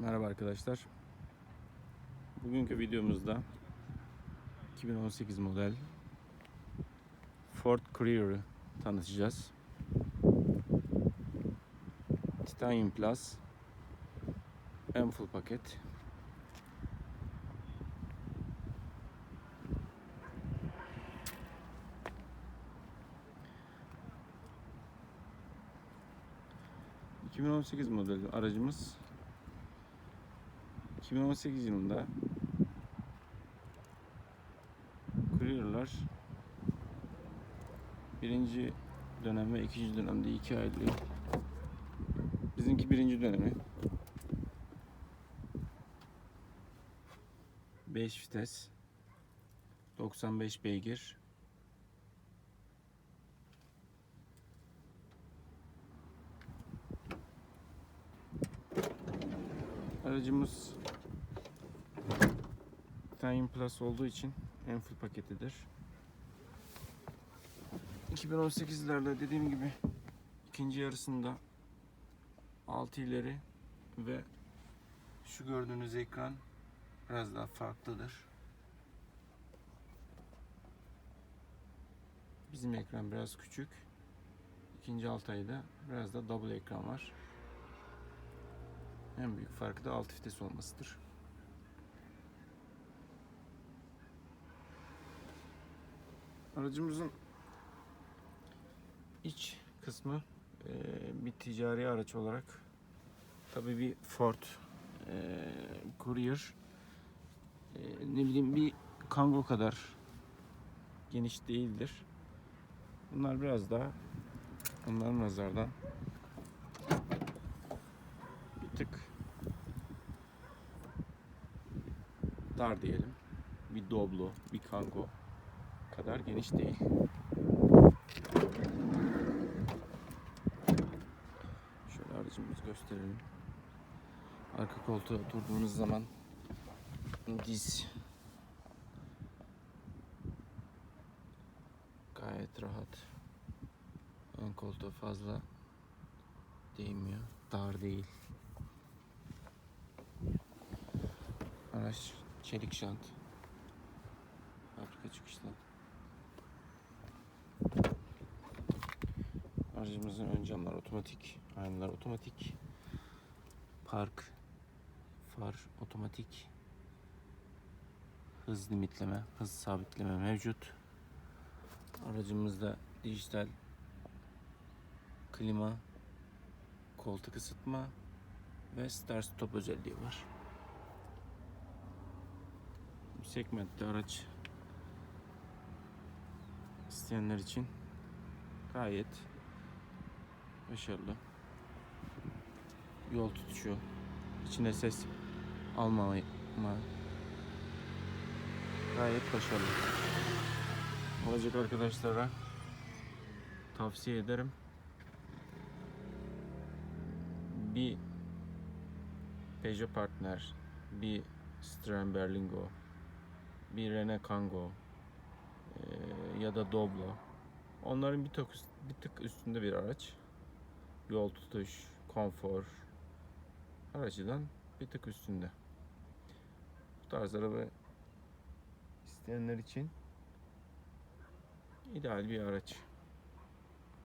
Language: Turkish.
Merhaba arkadaşlar. Bugünkü videomuzda 2018 model Ford Courier'ı tanıtacağız. Titanium Plus en full paket. ...2018 model aracımız 2018 yılında Courier'lar birinci dönem ve ikinci dönemde iki ayrılıyor. Bizimki birinci dönemi. 5 vites 95 beygir Aracımız Titanium Plus olduğu için en full paketidir. 2018'lerde dediğim gibi ikinci yarısında 6 ileri ve şu gördüğünüz ekran biraz daha farklıdır. Bizim ekran biraz küçük. İkinci alt ayda biraz da double ekran var. En büyük farkı da alt vites olmasıdır. Aracımızın iç kısmı eee, bir ticari araç olarak tabii bir Ford eee Courier eee, ne bileyim bir Kangoo kadar geniş değildir. Bunlar biraz daha onların nazardan bir tık dar diyelim. Bir Doblo, bir Kangoo kadar geniş değil. Şöyle aracımızı gösterelim. Arka koltuğa oturduğunuz zaman diz gayet rahat. Ön koltuğa fazla değmiyor. Dar değil. Araç çelik şant. Fabrika çıkışlı. Aracımızın ön camlar otomatik, aynalar otomatik. Park, far otomatik. Hız limitleme, hız sabitleme mevcut. Aracımızda dijital klima, koltuk ısıtma ve start stop özelliği var. Bu segmentte araç isteyenler için gayet başarılı. Yol tutuşu, içinde ses almama gayet başarılı. Olacak arkadaşlara tavsiye ederim. Bir Peugeot Partner, bir Citroen Berlingo, bir Renault Kangoo ya da Doblo. Onların bir tık, bir tık üstünde bir araç. Yol tutuş, konfor her bir tık üstünde. Bu tarz araba isteyenler için ideal bir araç.